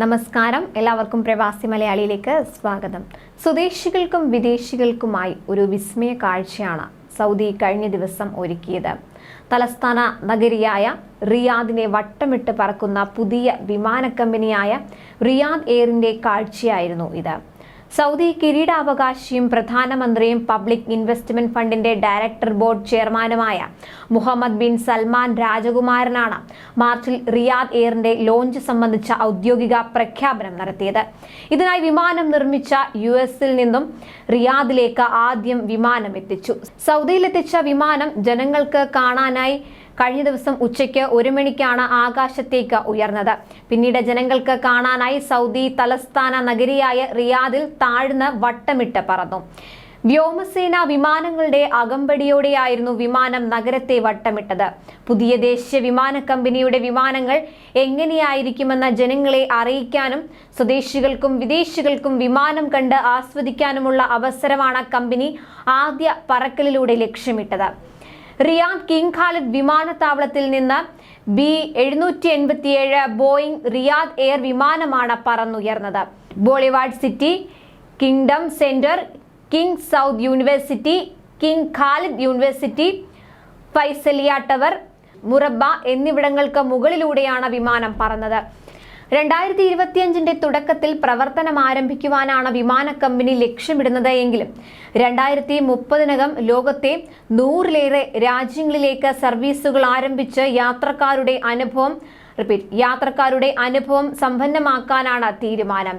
നമസ്കാരം. എല്ലാവർക്കും പ്രവാസി മലയാളിയിലേക്ക് സ്വാഗതം. സ്വദേശികൾക്കും വിദേശികൾക്കുമായി ഒരു വിസ്മയ കാഴ്ചയാണ് സൗദി കഴിഞ്ഞ ദിവസം ഒരുക്കിയത്. തലസ്ഥാന നഗരിയായ റിയാദിനെ വട്ടമിട്ട് പറക്കുന്ന പുതിയ വിമാന കമ്പനിയായ റിയാദ് എയറിന്റെ കാഴ്ചയായിരുന്നു ഇത്. സൗദി കിരീടാവകാശിയും പ്രധാനമന്ത്രിയും പബ്ലിക് ഇൻവെസ്റ്റ്മെന്റ് ഫണ്ടിന്റെ ഡയറക്ടർ ബോർഡ് ചെയർമാനുമായ മുഹമ്മദ് ബിൻ സൽമാൻ രാജകുമാരനാണ് മാർച്ചിൽ റിയാദ് എയറിന്റെ ലോഞ്ച് സംബന്ധിച്ച ഔദ്യോഗിക പ്രഖ്യാപനം നടത്തിയത്. ഇതിനായി വിമാനം നിർമ്മിച്ച യു എസിൽ നിന്നും റിയാദിലേക്ക് ആദ്യം വിമാനം എത്തിച്ചു. സൗദിയിലെത്തിച്ച വിമാനം ജനങ്ങൾക്ക് കാണാനായി കഴിഞ്ഞ ദിവസം ഉച്ചയ്ക്ക് ഒരു മണിക്കാണ് ആകാശത്തേക്ക് ഉയർന്നത്. പിന്നീട് ജനങ്ങൾക്ക് കാണാനായി സൗദി തലസ്ഥാന നഗരിയായ റിയാദിൽ താഴ്ന്ന് വട്ടമിട്ട് പറന്നു. വ്യോമസേന വിമാനങ്ങളുടെ അകമ്പടിയോടെയായിരുന്നു വിമാനം നഗരത്തെ വട്ടമിട്ടത്. പുതിയ ദേശീയ വിമാന കമ്പനിയുടെ വിമാനങ്ങൾ എങ്ങനെയായിരിക്കുമെന്ന ജനങ്ങളെ അറിയിക്കാനും സ്വദേശികൾക്കും വിദേശികൾക്കും വിമാനം കണ്ട് ആസ്വദിക്കാനുമുള്ള അവസരമാണ് കമ്പനി ആദ്യ പറക്കലിലൂടെ ലക്ഷ്യമിട്ടത്. റിയാദ് കിങ് ഖാലിദ് വിമാനത്താവളത്തിൽ നിന്ന് ബി എഴുന്നൂറ്റി എൺപത്തിയേഴ് ബോയിങ് റിയാദ് എയർ വിമാനമാണ് പറന്നുയർന്നത്. Boulevard city kingdom centre King Saud university King Khalid university Faisaliah tower Murabba എന്നിവിടങ്ങൾക്ക് മുകളിലൂടെയാണ് വിമാനം പറന്നത്. രണ്ടായിരത്തി ഇരുപത്തിയഞ്ചിന്റെ തുടക്കത്തിൽ പ്രവർത്തനം ആരംഭിക്കുവാനാണ് വിമാന കമ്പനി ലക്ഷ്യമിടുന്നത് എങ്കിലും രണ്ടായിരത്തി മുപ്പതിനകം ലോകത്തെ നൂറിലേറെ രാജ്യങ്ങളിലേക്ക് സർവീസുകൾ ആരംഭിച്ച് യാത്രക്കാരുടെ അനുഭവം റിപ്പീറ്റ് യാത്രക്കാരുടെ അനുഭവം സമ്പന്നമാക്കാനാണ് തീരുമാനം.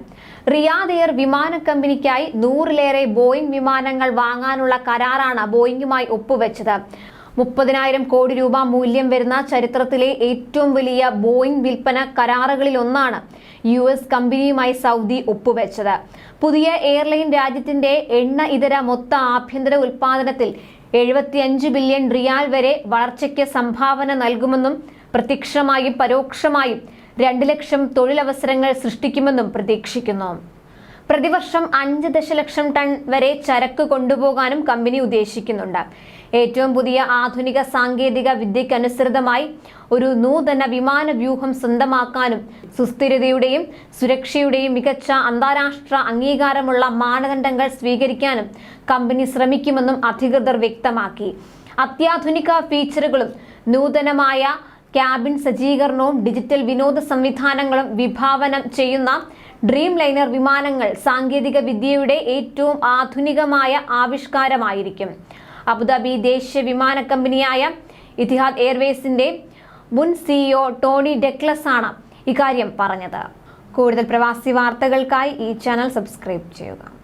റിയാദ് എയർ വിമാന കമ്പനിക്കായി നൂറിലേറെ ബോയിംഗ് വിമാനങ്ങൾ വാങ്ങാനുള്ള കരാറാണ് ബോയിങ്ങുമായി ഒപ്പുവെച്ചത്. മുപ്പതിനായിരം കോടി രൂപ മൂല്യം വരുന്ന ചരിത്രത്തിലെ ഏറ്റവും വലിയ ബോയിംഗ് വിൽപ്പന കരാറുകളിൽ ഒന്നാണ് യു എസ് കമ്പനിയുമായി സൗദി ഒപ്പുവെച്ചത്. പുതിയ എയർലൈൻ രാജ്യത്തിന്റെ എണ്ണ ഇതര മൊത്ത ആഭ്യന്തര ഉൽപാദനത്തിൽ എഴുപത്തിയഞ്ച് ബില്യൺ റിയാൽ വരെ വളർച്ചയ്ക്ക് സംഭാവന നൽകുമെന്നും പ്രത്യക്ഷമായും പരോക്ഷമായും രണ്ട് ലക്ഷം തൊഴിലവസരങ്ങൾ സൃഷ്ടിക്കുമെന്നും പ്രതീക്ഷിക്കുന്നു. പ്രതിവർഷം അഞ്ച് ദശലക്ഷം ടൺ വരെ ചരക്ക് കൊണ്ടുപോകാനും കമ്പനി ഉദ്ദേശിക്കുന്നുണ്ട്. ഏറ്റവും പുതിയ ആധുനിക സാങ്കേതിക വിദ്യക്കനുസൃതമായി ഒരു നൂതന വിമാന വ്യൂഹം സ്വന്തമാക്കാനും സുസ്ഥിരതയുടെയും സുരക്ഷയുടെയും മികച്ച അന്താരാഷ്ട്ര അംഗീകാരമുള്ള മാനദണ്ഡങ്ങൾ സ്വീകരിക്കാനും കമ്പനി ശ്രമിക്കുമെന്നും അധികൃതർ വ്യക്തമാക്കി. അത്യാധുനിക ഫീച്ചറുകളും നൂതനമായ ക്യാബിൻ സജ്ജീകരണവും ഡിജിറ്റൽ വിനോദ സംവിധാനങ്ങളും വിഭാവനം ചെയ്യുന്ന ഡ്രീം ലൈനർ വിമാനങ്ങൾ സാങ്കേതിക വിദ്യയുടെ ഏറ്റവും ആധുനികമായ ആവിഷ്കാരമായിരിക്കും. അബുദാബി ദേശീയ വിമാന കമ്പനിയായ ഇത്തിഹാദ് എയർവേസിന്റെ മുൻ സിഇഒ ടോണി ഡെക്ലസ് ആണ് ഇക്കാര്യം പറഞ്ഞത്. കൂടുതൽ പ്രവാസി വാർത്തകൾക്കായി ഈ ചാനൽ സബ്സ്ക്രൈബ് ചെയ്യുക.